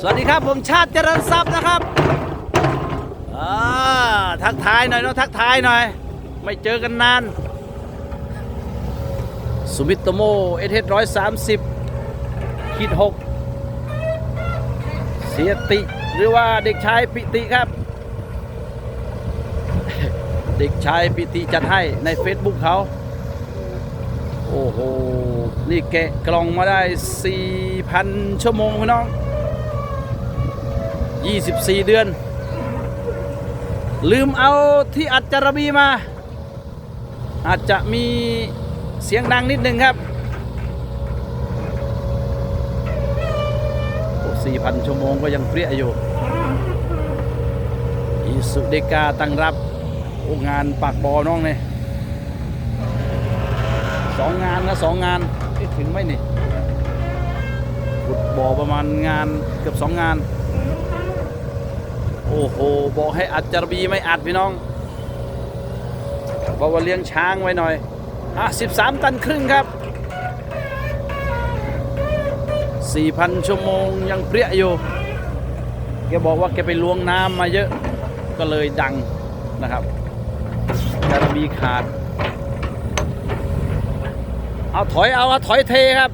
สวัสดีครับผมชาติเจริญทรัพย์นะครับทักทายหน่อยเนาะทักทายหน่อย ไม่เจอกันนานสุมิตโมเอเร้อยสามสิบขีดหกเสียติ หรือว่าเด็กชายปิติครับ เด็กชายปิติจัดให้ใน Facebook เขา โอ้โห นี่แกะกล่องมาได้ 4,000 ชั่วโมงพี่น้อง 24 เดือน ลืมเอาที่อัดจารบีมา อาจจะมีเสียงดังนิดนึงครับโอ้4,000 ชั่วโมงก็ยังเปรี้ยอยู่อีสุเดกาตั้งรับโอ้งานปากบอน้องเนี่ยสองงานนะสองงานถึงไหมนี่ขุดบ่อประมาณงานเกือบสองงาน โอ้โห บอกให้อัดจารบีไม่อัดพี่น้อง บอกว่าเลี้ยงช้างไว้หน่อย อะสิบสามตันครึ่งครับสี่พันชั่วโมงยังเปรี้ยอยู่ แกบอกว่าแกไปล้วงน้ำมาเยอะ ก็เลยดังนะครับ จารบีขาด เอาถอยเอาถอยเทครับ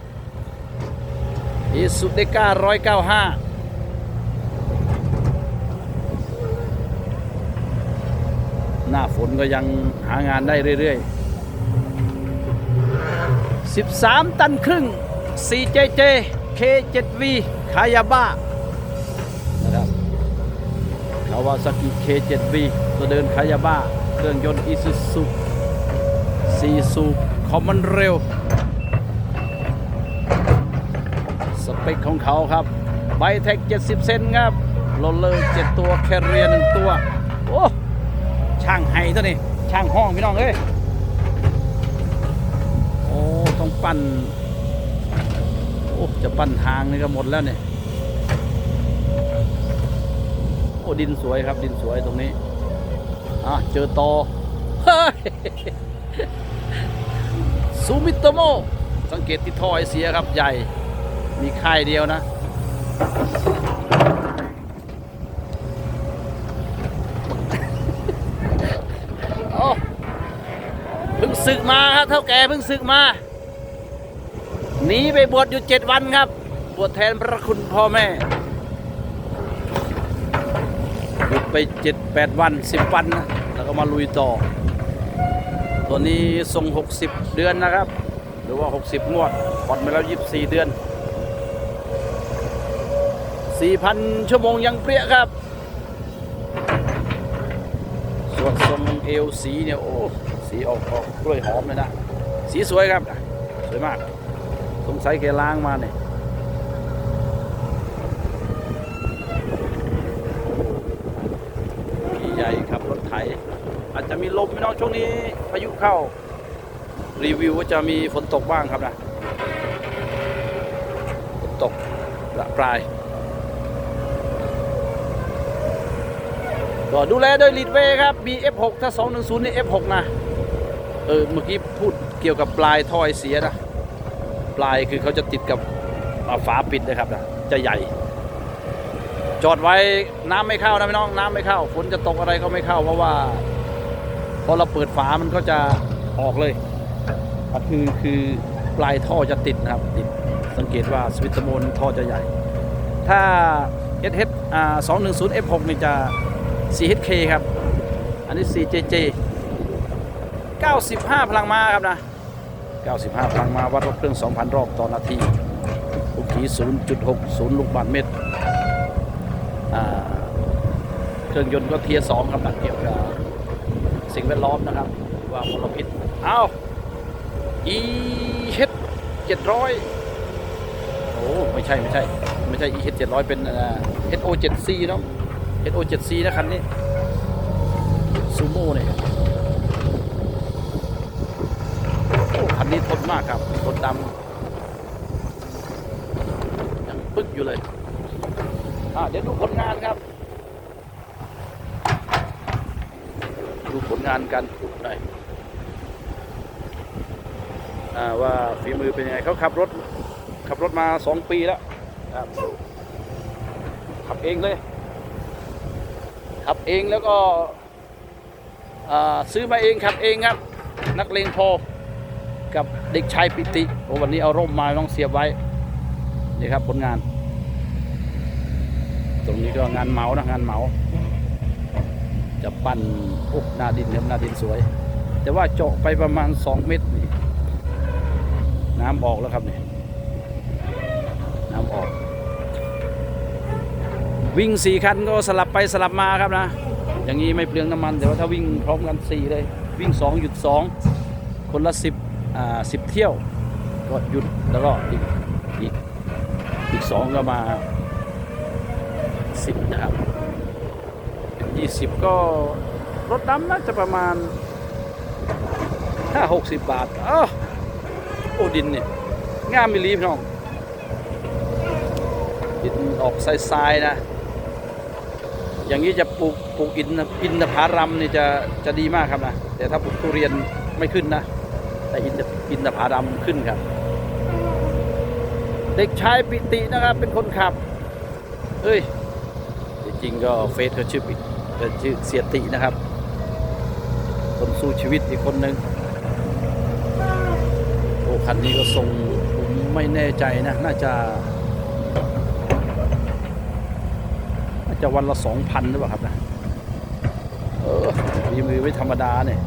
อิสุเดก้าห้า หน้าฝนก็ยังหางานได้เรื่อยๆ 13 ตันครึ่ง 4JJ K7V คายาบ้านะครับคาวาซากิ K7V ตัวเดินคายาบ้า เครื่องยนต์อีซูซุ4สูบคอมมันเร็ว สเปคของเขาครับไบเทค70 เซนครับโรลเลอร์ 7 ตัว แคเรียหนึ่งตัว โอ้ ช่างไห้ตัวนี้ช่างห้องพี่น้องเอ้ยโอ้ต้องปั้นโอ้จะปั้นทางนี่ก็หมดแล้วเนี่ยโอ้ดินสวยครับดินสวยตรงนี้อะเจอตอเฮ้ยซูมิโตโมสังเกตที่ท่อไอเสียครับใหญ่มีค่ายเดียวนะ โอ้เพิ่ง ศึกมาครับเท่าแก่เพิ่งศึกมาหนีไปบวชอยู่เจ็ดวันครับ บวชแทนพระคุณพ่อแม่หยุดไปเจ็ดแปดวันสิบวันนะแล้วก็มาลุยต่อ ตัวนี้ทรง60เดือนนะครับ หรือว่า60งวดผ่อนไปแล้ว24เดือน4,000ชั่วโมงยังเปรี้ยครับ ส่วนทรงเอวสีเนี่ย โอ้ สีออกออกกล้วยหอมเลยนะ สีสวยครับสวยมาก สงสัยแกล้างมาเนี่ยใหญ่ครับรถไถ อาจจะมีลมพี่น้องช่วงนี้พายุเข้า รีวิวว่าจะมีฝนตกบ้างครับนะฝนตกประปรายก็ดูแลโดยลีดเวครับ BF6 ถ้า 210 นี่ F6 นะ เออเมื่อกี้พูดเกี่ยวกับปลายท่อไอเสียนะปลายคือเขาจะติดกับฝาปิดนะครับนะจะใหญ่ จอดไว้น้ำไม่เข้านะพี่น้องน้ำไม่เข้าฝนจะตกอะไรก็ไม่เข้า เพราะว่า พอเราเปิดฝามันก็จะออกเลยอะคือคือปลายท่อจะติดนะครับติดสังเกตว่าสวิตช์โมนท่อจะใหญ่ ถ้า SH อ่า210 F6 นี่จะ 4HK ครับ อันนี้ 4JJ 95 พลังม้าครับนะ 95 พลังม้าวัดรอบเครื่อง 2,000 รอบต่อนาทีลูกขี0.60 ลูกบาศก์เมตรเครื่องยนต์ก็เทียร์2ครับนะเกี่ยวกับสิ่งแวดล้อมนะครับ ว่ามลพิษเอาอีเฮดเจ็ดร้อยโอ้ไม่ใช่ไม่ใช่ ไม่ใช่อีเฮดเจ็ดร้อยเป็นเฮดโอเจ็ดซีเนาะเฮดโอเจ็ดซีนะคันนี้ซูโม่เนี่ยโอ้คั นี้ทนมากครับทนดำยังปึ๊กอยู่เลยอ่าเดี๋ยวดูผลงานครับ ดูผลงานการขุดหน่อยอาว่าฝีมือเป็นยังไงเขาขับรถ ขับรถมาสองปีแล้วครับเองเลย ขับเองแล้วก็อ่าซื้อมาเองขับเองครับ นักเลงพอ กับเด็กชายปิติโอ้วันนี้เอาร่มมาต้องเสียบไว้นี่ครับผลงาน ตรงนี้ก็งานเหมานะงานเหมา จะปั้นโอ้หน้าดินครับหน้าดินสวย แต่ว่าเจาะไปประมาณ 2 เมตรนี่น้ำออกแล้วครับนี่น้ำออก วิ่งสี่คันก็สลับไปสลับมาครับนะ อย่างนี้ไม่เปลืองน้ำมัน แต่ว่าถ้าวิ่งพร้อมกันสี่เลย วิ่งสองหยุดสองคนละสิบ สิบเที่ยวก็หยุดแล้วก็อีกอีกอีกสองก็มาสิบนะครับยี่สิบก็รถดำน่าจะประมาณห้าหกสิบบาทอ้าวโอ้ดินเนี่ยงามมิลีพี่น้องดินออกทรายๆนะ อย่างนี้จะปลูกปลูกอินอินทผลัมนี่จะจะดีมากครับนะ แต่ถ้าปลูกทุเรียนไม่ขึ้นนะ แต่อินทอินทผลัมขึ้นครับ เด็กชายปิตินะครับ เป็นคนขับ เฮ้ย จริงก็เฟซเขาชื่อปิก็ชื่อเสียตินะครับ คนสู้ชีวิตอีกคนหนึ่งโอ้คันนี้ก็ทรงผมไม่แน่ใจนะ น่าจะ น่าจะวันละสองพันหรือเปล่าครับนะ เออมีมือไม่ธรรมดาเนี่ย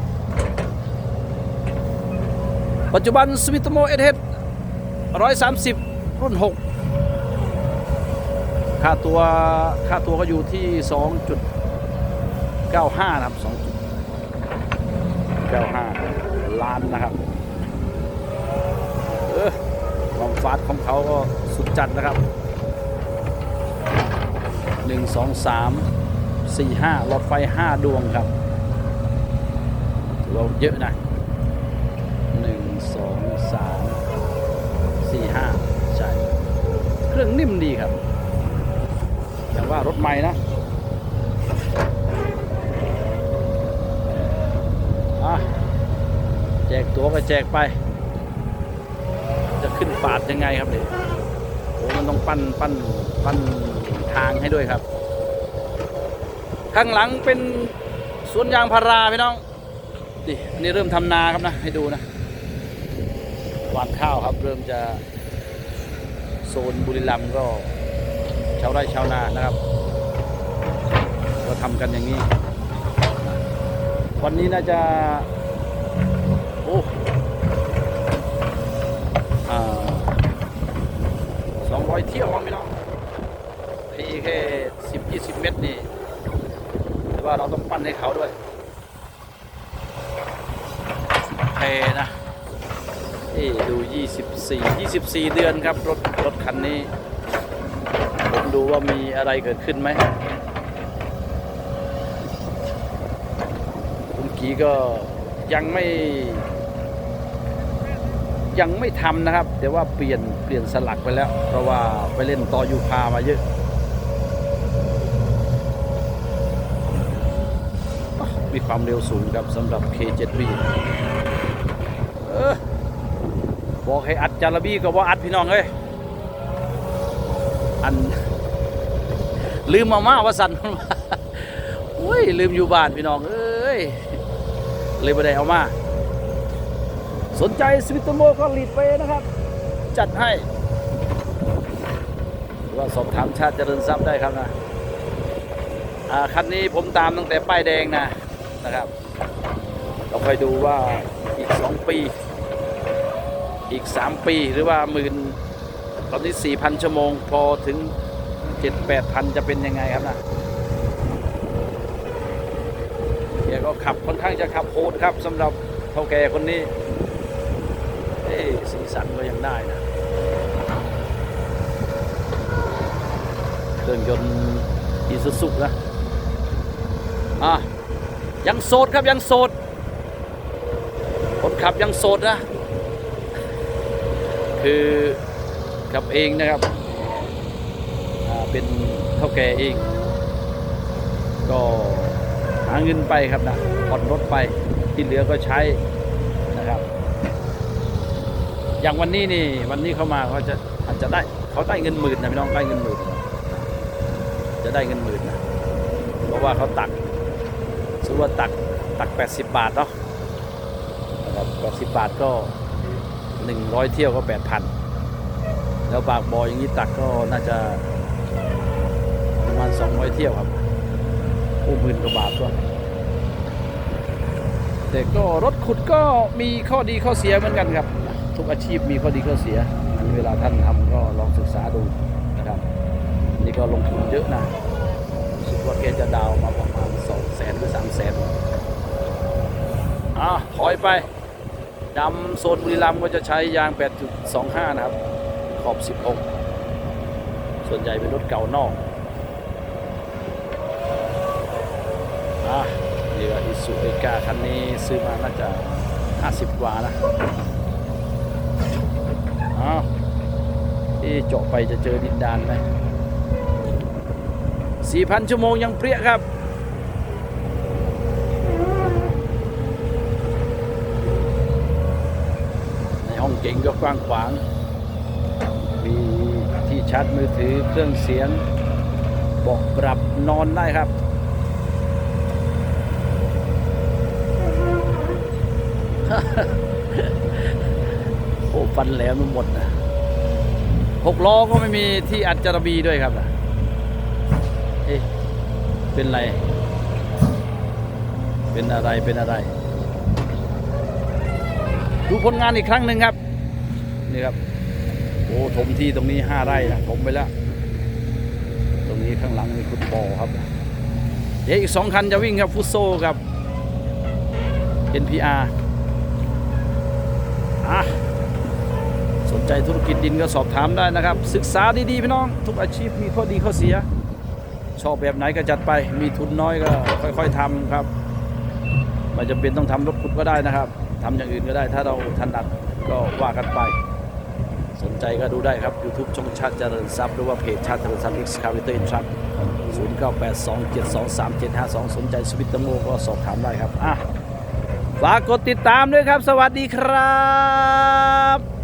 ปัจจุบันสวิตโมเอเฮดร้อยสามสิบรุ่นหกค่าตัวค่าตัวก็อยู่ที่สองจุดเก้าห้านะครับสองจุดเก้าห้าล้านนะครับเออความฟาดของเขาก็สุดจัดนะครับหนึ่งสองสามสี่ห้าหลอดไฟห้าดวงครับถือว่าเยอะนะ สองสามสี่ห้าใช่เครื่องนิ่มดีครับอย่างว่ารถใหม่นะอะแจกตัวก็แจกไป จะขึ้นปาดยังไงครับเนี่ยโอ้มันต้องปั้นปั้นปั้นทางให้ด้วยครับ ข้างหลังเป็นสวนยางพาราพี่น้องนี่อันนี้เริ่มทำนาครับนะ ให้ดูนะ หวานข้าวครับ เริ่มจะโซนบุรีรัมย์ก็ชาวไร่ชาวนานะครับ ก็ทำกันอย่างนี้ วันนี้น่าจะโอ้อ่าสองร้อยเที่ยวมั้งพี่น้องพี่แค่สิบยี่สิบเมตรนี่แต่ว่าเราต้องปั้นให้เขาด้วยแพนะ นี่ดู 24 24 เดือนครับ รถรถคันนี้ ผมดูว่ามีอะไรเกิดขึ้นไหมคุณกีก็ยังไม่ ยังไม่ทำนะครับ แต่ว่าเปลี่ยนเปลี่ยนสลักไปแล้ว เพราะว่าไปเล่นต่อยูคามาเยอะมีความเร็วสูงครับสำหรับ K7B เออ บอกให้อัดจาระบี้ก็ว่าอัดพี่น้องเอ้ยอัน ลืมมาม่าว่าสันอุ้ยลืมอยู่บ้านพี่น้องเอ้ยเลยไม่ได้เอามา สนใจสวิตโมก็ลีดไปนะครับ จัดให้หรือว่าสอบถามชาติเจริญทรัพย์ได้ครับนะคันนี้ผมตามตั้งแต่ป้ายแดงนะนะครับ เราคอยดูว่าอีก 2 ปี อีก 3 ปีหรือว่าหมื่นตอนนี้ 4,000 ชั่วโมง พอถึง 7-8,000 จะเป็นยังไงครับนะแกก็ขับค่อนข้างจะขับโหดครับสำหรับเท่าแก่คนนี้เอ้สีสันก็ยังได้นะเครื่องยนต์อีซูซุนะอะยังโสดครับยังโสดคนขับยังโสดนะ คือขับเองนะครับเป็นเท่าแก่เอง ก็หาเงินไปครับนะผ่อนรถไปที่เหลือก็ใช้นะครับ อย่างวันนี้นี่วันนี้เขามาเขาจะอาจจะได้เขาได้เงินหมื่นนะพี่น้องได้เงินหมื่นจะได้เงินหมื่นนะเพราะว่าเขาตักสมมติว่าตักตัก 80 บาทเนาะนะครับ80 บาทก็ 100 เที่ยวก็ 8,000 แล้วปากบออย่างนี้ตักก็น่าจะประมาณ 200 เที่ยวครับโอ้หมื่นกว่าบาทก็แต่ก็รถขุดก็มีข้อดีข้อเสียเหมือนกันครับ ทุกอาชีพมีข้อดีข้อเสียเวลาท่านทำก็ลองศึกษาดูนะครับ นี่ก็ลงทุนเยอะนะสึกว่าแกจะดาวมาประมาณ2แสนหรือ3แสนอะถอยไป ดำโซนบุรีรัมย์ก็จะใช้ยาง 8.25 นะครับ ขอบ 16 ส่วนใหญ่เป็นรถเก่านอกอะนี่ก็อิสุเอกาคันนี้ซื้อมาน่าจะ 50 กว่านะอ้าวที่เจาะไปจะเจอดินดานไหม4,000 ชั่วโมงยังเปรี้ยครับ ในห้องเก่งก็กว้างขวาง มีที่ชาร์จมือถือเครื่องเสียงบอกปรับนอนได้ครับ โอ้ฟันแหลมหมดนะหกล้อก็ไม่มีที่อัดจารบีด้วยครับนะเอ๊ะเป็นไร เป็นอะไรเป็นอะไร ดูผลงานอีกครั้งหนึ่งครับ นี่ครับโอ้ถมที่ตรงนี้ห้าไร่นะถมไปแล้ว ตรงนี้ข้างหลังมีฟุตบอลครับ เดี๋ยวอีกสองคันจะวิ่งครับฟุตโซกับ NPR อะสนใจธุรกิจดินก็สอบถามได้นะครับ ศึกษาดีๆพี่น้อง ทุกอาชีพมีข้อดีข้อเสีย ชอบแบบไหนก็จัดไป มีทุนน้อยก็ค่อย ๆทำครับไม่จำเป็นต้องทำรถขุดก็ได้นะครับทำอย่างอื่นก็ได้ ถ้าเราถนัดก็ว่ากันไป สนใจก็ดูได้ครับ YouTube ช่องชาติเจริญทรัพย์หรือว่าเพจชาติเจริญทรัพย์ Excavator in Truck 0982723752 สนใจสวิตเตอร์โมก็สอบถามได้ครับอะฝากกดติดตามด้วยครับ สวัสดีครับ